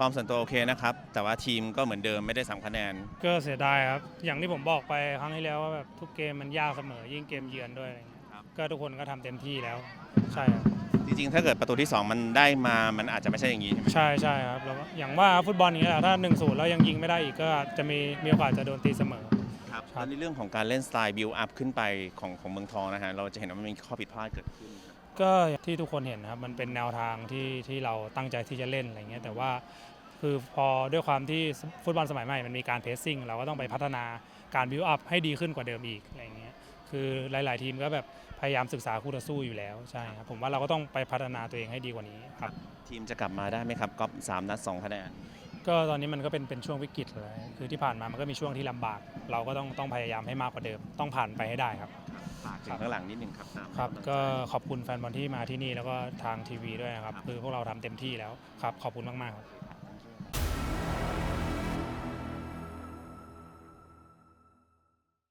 ฟอร์มส่วนตัวโอเคนะครับ แต่ว่าทีมก็เหมือนเดิมไม่ได้สามคะแนน ก็เสียดายครับ อย่างที่ผมบอกไปครั้งที่แล้วว่าแบบทุกเกมมันยากเสมอ ยิ่งเกมเยือนด้วยอะไรเงี้ยครับ ก็ทุกคนก็ทำเต็มที่แล้ว ใช่ครับจริงๆ ถ้าเกิดประตูที่ 2 มันได้มา มันอาจจะไม่ใช่อย่างนี้ใช่ไหมใช่ใช่ครับแล้วก็อย่างว่าฟุตบอลอย่างเงี้ยแหละถ้า1นศูนย์แล้วยังยิงไม่ได้อีกก็จะมีมีโอกาสจะโดนตีเสมอ ครับครับแล้วในเรื่องของการเล่นสไตล์บิลอัพขึ้นไปของของเมืองทองนะฮะ เราจะเห็นว่ามันมีข้อผิดพลาดเกิดขึ้นครับ ก็อย่างที่ทุกคนเห็นนะครับมันเป็นแนวทางที่ที่เราตั้งใจที่จะเล่นอะไรเงี้ยแต่ว่าคือพอด้วยความที่ฟุตบอลสมัยใหม่มันมีการเพสซิ่งเราก็ต้องไปพัฒนาการบิวอัพให้ดีขึ้นกว่าเดิมอีกอะไรเงี้ยคือหลาย ๆ ทีมก็แบบพยายามศึกษาคู่ต่อสู้อยู่แล้วใช่ครับผมว่าเราก็ต้องไปพัฒนาตัวเองให้ดีกว่านี้ครับทีมจะกลับมาได้ไหมครับก๊อฟสามนัดสองคะแนนก็ตอนนี้มันก็เป็นเป็นช่วงวิกฤตเลยคือที่ผ่านมามันก็มีช่วงที่ลำบาก เราก็ต้องต้องพยายามให้มากกว่าเดิม ต้องผ่านไปให้ได้ครับฝาก ถึงข้างหลังนิดนึงครับตามครับกำลังใจก็ขอบคุณแฟนบอลที่มาที่นี่แล้วก็ทางทีวีด้วยนะครับครับคือพวกเราทำเต็มที่แล้วครับ ขอบคุณมากๆครับ